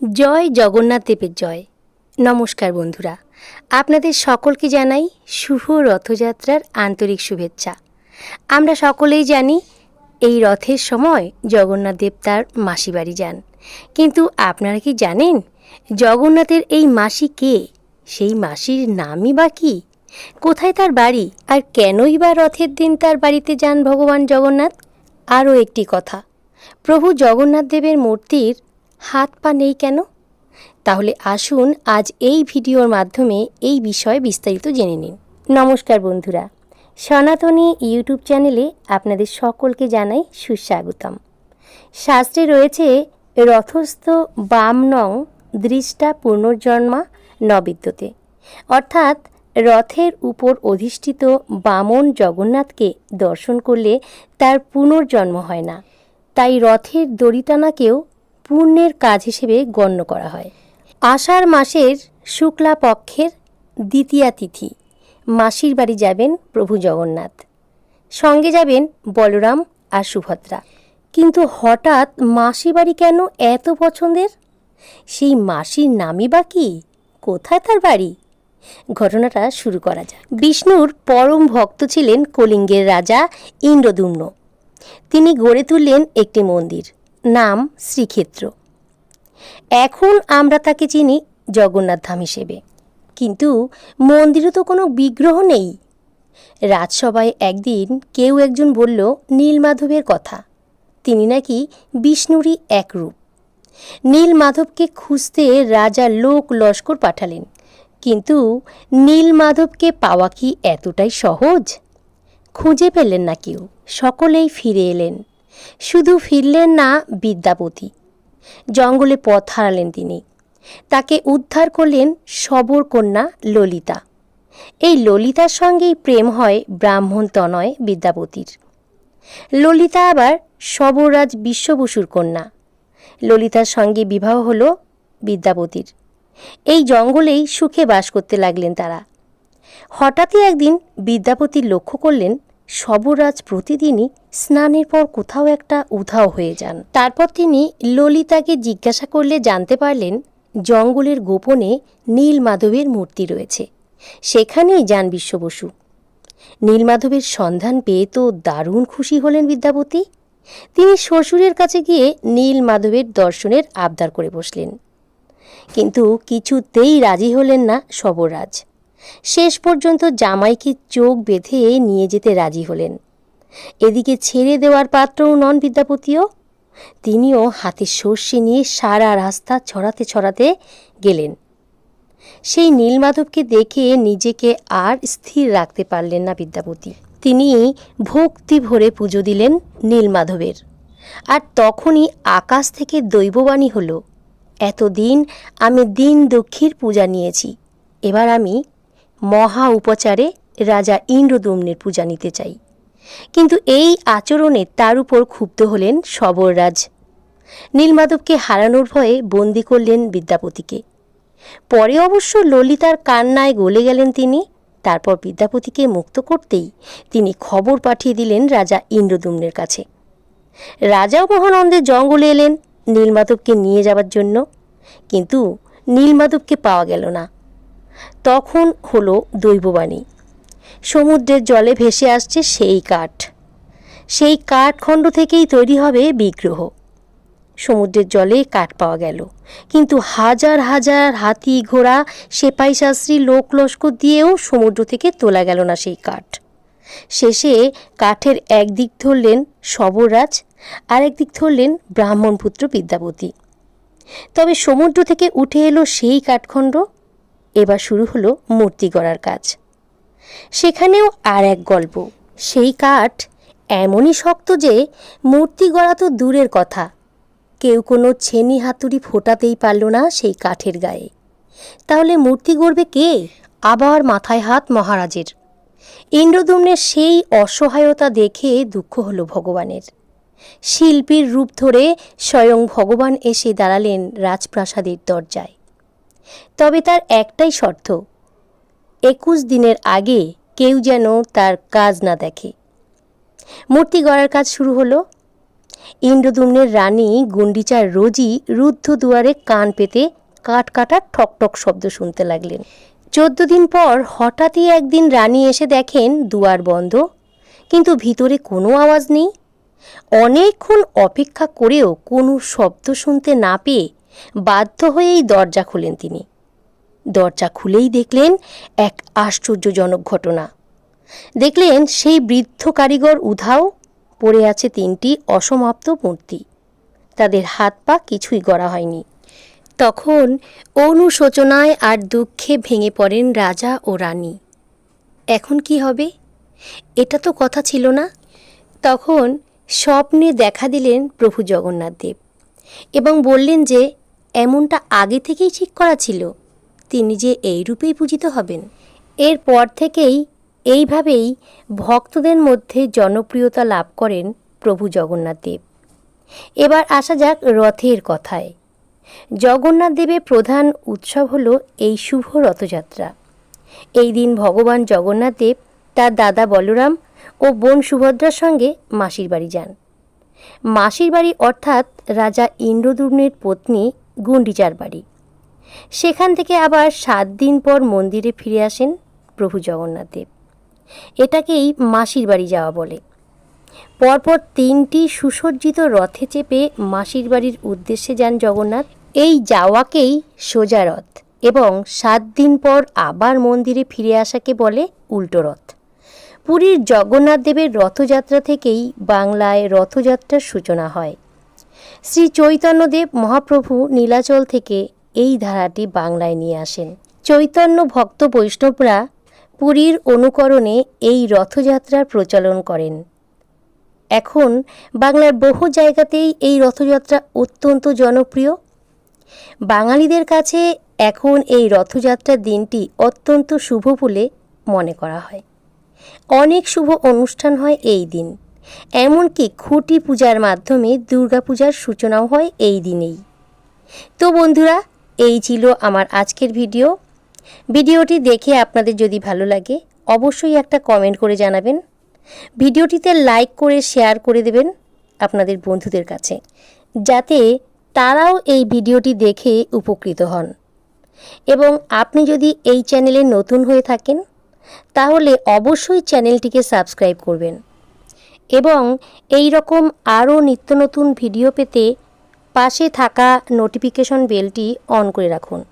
জয় জগন্নাথ দেবের জয়। নমস্কার বন্ধুরা, আপনাদের সকলকে জানাই শুভ রথযাত্রার আন্তরিক শুভেচ্ছা। আমরা সকলেই জানি এই রথের সময় জগন্নাথ দেব তার মাসি বাড়ি যান। কিন্তু আপনারা কি জানেন জগন্নাথের এই মাসি কে? সেই মাসির নামই বা কী? কোথায় তার বাড়ি? আর কেনই বা রথের দিন তার বাড়িতে যান ভগবান জগন্নাথ? আরও একটি কথা, প্রভু জগন্নাথ দেবের মূর্তির হাত পা নেই কেন? তাহলে আসুন আজ এই ভিডিওর মাধ্যমে এই বিষয়ে বিস্তারিত জেনে নিন। নমস্কার বন্ধুরা, সনাতনী ইউটিউব চ্যানেলে আপনাদের সকলকে জানাই সুস্বাগতম। শাস্ত্রে রয়েছে, রথস্থ বাম নং দৃষ্টা পুনর্জন্মা নবিদ্যতে। অর্থাৎ রথের উপর অধিষ্ঠিত বামন জগন্নাথকে দর্শন করলে তার পুনর্জন্ম হয় না। তাই রথের দড়িটানাকেও পুণ্যের কাজ হিসেবে গণ্য করা হয়। আষাঢ় মাসের শুক্লা পক্ষের দ্বিতীয়া তিথি। মাসির বাড়ি যাবেন প্রভু জগন্নাথ। সঙ্গে যাবেন বলরাম আর সুভদ্রা। কিন্তু হঠাৎ মাসি বাড়ি কেন এত পছন্দের? সেই মাসির নামই বা কি? কোথায় তার বাড়ি? ঘটনাটা শুরু করা যায় বিষ্ণুর পরম ভক্ত ছিলেন কলিঙ্গের রাজা ইন্দ্রদুম্ন। তিনি গড়ে তুললেন একটি মন্দির। নাম শ্রীক্ষেত্র। এখন আমরা তাকে চিনি জগন্নাথ ধাম হিসেবে। কিন্তু মন্দিরে তো কোনো বিগ্রহ নেই। রাজসভায় একদিন কেউ একজন বলল নীলমাধবের কথা। তিনি নাকি বিষ্ণুরই এক রূপ। নীলমাধবকে খুঁজতে রাজা লোক লস্কর পাঠালেন। কিন্তু নীলমাধবকে পাওয়া কি এতটাই সহজ? খুঁজে পেলেন না কেউ। সকলেই ফিরে এলেন। শুধু ফিরলেন না বিদ্যাপতি। জঙ্গলে পথ হারালেন তিনি। তাকে উদ্ধার করলেন সবর কন্যা ললিতা। এই ললিতার সঙ্গেই প্রেম হয় ব্রাহ্মণ তনয় বিদ্যাপতির। ললিতা আবার সবরাজ বিশ্ববসুর কন্যা। ললিতার সঙ্গে বিবাহ হল বিদ্যাপতির। এই জঙ্গলেই সুখে বাস করতে লাগলেন তারা। হঠাৎই একদিন বিদ্যাপতি লক্ষ্য করলেন সবরাজ প্রতিদিনই স্নানের পর কোথাও একটা উধাও হয়ে যান। তারপর তিনি ললিতাকে জিজ্ঞাসা করলে জানতে পারলেন, জঙ্গলের গোপনে নীলমাধবের মূর্তি রয়েছে। সেখানেই যান বিশ্ববসু। নীলমাধবের সন্ধান পেয়ে তো দারুণ খুশি হলেন বিদ্যাপতি তিনি শ্বশুরের কাছে গিয়ে নীলমাধবের দর্শনের আবদার করে বসলেন। কিন্তু কিছুতেই রাজি হলেন না সবরাজ। শেষ পর্যন্ত জামাইকে চোখ বেঁধে নিয়ে যেতে রাজি হলেন। এদিকে ছেড়ে দেওয়ার পাত্রও নন বিদ্যাপতিও। তিনিও হাতে সর্ষে নিয়ে সারা রাস্তা ছড়াতে ছড়াতে গেলেন। সেই নীলমাধবকে দেখে নিজেকে আর স্থির রাখতে পারলেন না বিদ্যাপতি। তিনি ভক্তি ভরে পুজো দিলেন নীলমাধবের। আর তখনই আকাশ থেকে দৈববাণী হলো, এতদিন আমি দিন দক্ষির পূজা নিয়েছি, এবার আমি মহা উপচারে রাজা ইন্দ্রদুম্নের পূজা নিতে চাই। কিন্তু এই আচরণে তার উপর ক্ষুব্ধ হলেন সবররাজ নীলমাধবকে হারানোর ভয়ে বন্দি করলেন বিদ্যাপতিকে। পরে অবশ্য ললিতার কান্নায় গলে গেলেন তিনি। তারপর বিদ্যাপতিকে মুক্ত করতেই তিনি খবর পাঠিয়ে দিলেন রাজা ইন্দ্রদুম্নের কাছে। রাজাও মহানন্দের জঙ্গলে এলেন নীলমাধবকে নিয়ে যাবার জন্য। কিন্তু নীলমাধবকে পাওয়া গেল না। তখন হলো দৈববাণী। সমুদ্রের জলে ভেসে আসছে সেই কাঠ। সেই কাঠখণ্ড থেকেই তৈরি হবে বিগ্রহ। সমুদ্রের জলে কাঠ পাওয়া গেল। কিন্তু হাজার হাজার হাতি ঘোড়া সেপাই শাস্ত্রী, লোক লস্কর দিয়েও সমুদ্র থেকে তোলা গেল না সেই কাঠ। শেষে কাঠের একদিক ধরলেন সবরাজ আর একদিক ধরলেন ব্রাহ্মণপুত্র বিদ্যাপতি তবে সমুদ্র থেকে উঠে এলো সেই কাঠখণ্ড। এবার শুরু হলো মূর্তি গড়ার কাজ। সেখানেও আর এক গল্প। সেই কাঠ এমনই শক্ত যে মূর্তি গড়া তো দূরের কথা। কেউ কোনো ছেনি হাতুড়ি ফোটাতেই পারল না সেই কাঠের গায়ে। তাহলে মূর্তি গড়বে কে? আবার মাথায় হাত মহারাজের। ইন্দ্রদম্নের সেই অসহায়তা দেখে দুঃখ হলো ভগবানের। শিল্পীর রূপ ধরে স্বয়ং ভগবান এসে দাঁড়ালেন রাজপ্রাসাদের দরজায়। তবে তার একটাই শর্ত, একুশ দিনের আগে কেউ যেন তার কাজ না দেখে। মূর্তি গড়ার কাজ শুরু হলো। ইন্দ্রদুম্নের রানী গুন্ডিচার রোজই রুদ্ধ দুয়ারে কান পেতে কাঠ কাটার ঠকঠক শব্দ শুনতে লাগলেন। চোদ্দ দিন পর হঠাৎই একদিন রানী এসে দেখেন দুয়ার বন্ধ, কিন্তু ভিতরে কোনো আওয়াজ নেই। অনেকক্ষণ অপেক্ষা করেও কোনো শব্দ শুনতে না পেয়ে বাধ্য হয়েই দরজা খুলেন তিনি। দরজা খুলেই দেখলেন এক আশ্চর্যজনক ঘটনা। দেখলেন সেই বৃদ্ধ কারিগর উধাও পড়ে আছে তিনটি অসমাপ্ত মূর্তি। তাদের হাত পা কিছুই গড়া হয়নি। তখন অনুশোচনায় আর দুঃখে ভেঙে পড়েন রাজা ও রানী। এখন কি হবে? এটা তো কথা ছিল না। তখন স্বপ্নে দেখা দিলেন প্রভু জগন্নাথ দেব এবং বললেন যে এমনটা আগে থেকেই ঠিক করা ছিল। তিনি যে এই রূপেই পূজিত হবেন। এরপর থেকেই এইভাবেই ভক্তদের মধ্যে জনপ্রিয়তা লাভ করেন প্রভু জগন্নাথ দেব। এবার আসা যাক রথের কথায়। জগন্নাথ দেবের প্রধান উৎসব হল এই শুভ রথযাত্রা। এই দিন ভগবান জগন্নাথ দেব তার দাদা বলরাম ও বোন সুভদ্রার সঙ্গে মাসির বাড়ি যান। মাসির বাড়ি অর্থাৎ রাজা ইন্দ্রদুম্নের পত্নী গুন্ডিচার বাড়ি। সেখান থেকে আবার সাত দিন পর মন্দিরে ফিরে আসেন প্রভু জগন্নাথ দেব। এটাকেই মাসির বাড়ি যাওয়া বলে। পরপর তিনটি সুসজ্জিত রথে চেপে মাসির বাড়ির উদ্দেশ্যে যান জগন্নাথ। এই যাওয়াকেই সোজা রথ এবং সাত দিন পর আবার মন্দিরে ফিরে আসাকে বলে উল্টো রথ। পুরীর জগন্নাথ দেবের রথযাত্রা থেকেই বাংলায় রথযাত্রার সূচনা হয়। শ্রী চৈতন্যদেব মহাপ্রভু নীলাচল থেকে এই ধারাটি বাংলায় নিয়ে আসেন। চৈতন্য ভক্ত বৈষ্ণবরা পুরীর অনুকরণে এই রথযাত্রার প্রচলন করেন। এখন বাংলার বহু জায়গাতেই এই রথযাত্রা অত্যন্ত জনপ্রিয়। বাঙালিদের কাছে এখন এই রথযাত্রার দিনটি অত্যন্ত শুভ বলে মনে করা হয়। অনেক শুভ অনুষ্ঠান হয় এই দিন। এমনকি খুঁটি পূজার মাধ্যমে দুর্গাপূজার সূচনাও হয় এই দিনেই। তো বন্ধুরা, এই ছিল আমার আজকের ভিডিও। ভিডিওটি দেখে আপনাদের যদি ভালো লাগে, অবশ্যই একটা কমেন্ট করে জানাবেন। ভিডিওটিতে লাইক করে, শেয়ার করে দেবেন আপনাদের বন্ধুদের কাছে, যাতে তারাও এই ভিডিওটি দেখে উপকৃত হন। এবং আপনি যদি এই চ্যানেলে নতুন হয়ে থাকেন, তাহলে অবশ্যই চ্যানেলটিকে সাবস্ক্রাইব করবেন। এবং এই রকম আরও নিত্য নতুন ভিডিও পেতে পাশে থাকা নোটিফিকেশন বেলটি অন করে রাখুন।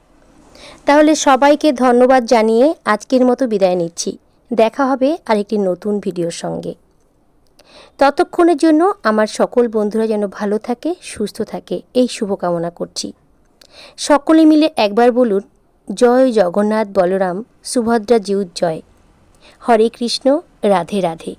তাহলে সবাইকে ধন্যবাদ জানিয়ে আজকের মতো বিদায় নিচ্ছি। দেখা হবে আরেকটি নতুন ভিডিওর সঙ্গে। ততক্ষণের জন্য আমার সকল বন্ধুরা যেন ভালো থাকে, সুস্থ থাকে, এই শুভকামনা করছি। সকলে মিলে একবার বলুন, জয় জগন্নাথ বলরাম, সুভদ্রা জিউত জয়। হরে কৃষ্ণ, রাধে রাধে।